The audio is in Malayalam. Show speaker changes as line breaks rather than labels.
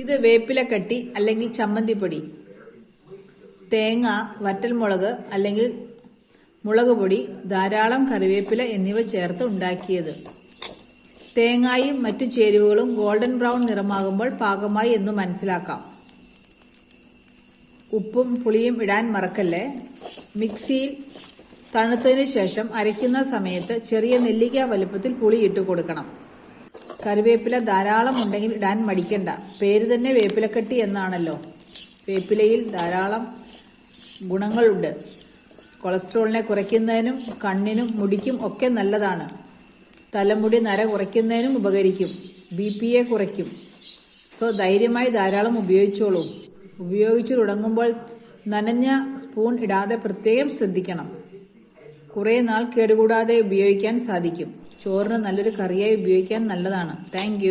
ഇത് വേപ്പിലക്കട്ടി അല്ലെങ്കിൽ ചമ്മന്തിപ്പൊടി തേങ്ങ വറ്റൽമുളക് അല്ലെങ്കിൽ മുളക് പൊടി ധാരാളം കറിവേപ്പില എന്നിവ ചേർത്ത് ഉണ്ടാക്കിയത്. തേങ്ങായും മറ്റു ചേരുവകളും ഗോൾഡൻ ബ്രൗൺ നിറമാകുമ്പോൾ പാകമായി എന്ന് മനസ്സിലാക്കാം. ഉപ്പും പുളിയും ഇടാൻ മറക്കല്ലേ? മിക്സിയിൽ തണുത്തതിനു ശേഷം അരയ്ക്കുന്ന സമയത്ത് ചെറിയ നെല്ലിക്ക വലുപ്പത്തിൽ പുളി ഇട്ട് കൊടുക്കണം. കറിവേപ്പില ധാരാളം ഉണ്ടെങ്കിൽ ഇടാൻ മടിക്കണ്ട. പേര് തന്നെ വേപ്പിലക്കെട്ടി എന്നാണല്ലോ. വേപ്പിലയിൽ ധാരാളം ഗുണങ്ങളുണ്ട് കൊളസ്ട്രോളിനെ കുറയ്ക്കുന്നതിനും കണ്ണിനും മുടിക്കും ഒക്കെ നല്ലതാണ്. തലമുടി നര കുറയ്ക്കുന്നതിനും ഉപകരിക്കും. ബി പിയെ കുറയ്ക്കും. സോ ധൈര്യമായി ധാരാളം ഉപയോഗിച്ചോളൂ. ഉപയോഗിച്ചു തുടങ്ങുമ്പോൾ നനഞ്ഞ സ്പൂൺ ഇടാതെ പ്രത്യേകം ശ്രദ്ധിക്കണം. കുറേ നാൾ കേടുകൂടാതെ ഉപയോഗിക്കാൻ സാധിക്കും. ചോറിന് നല്ലൊരു കറിയായി ഉപയോഗിക്കാൻ നല്ലതാണ്. താങ്ക്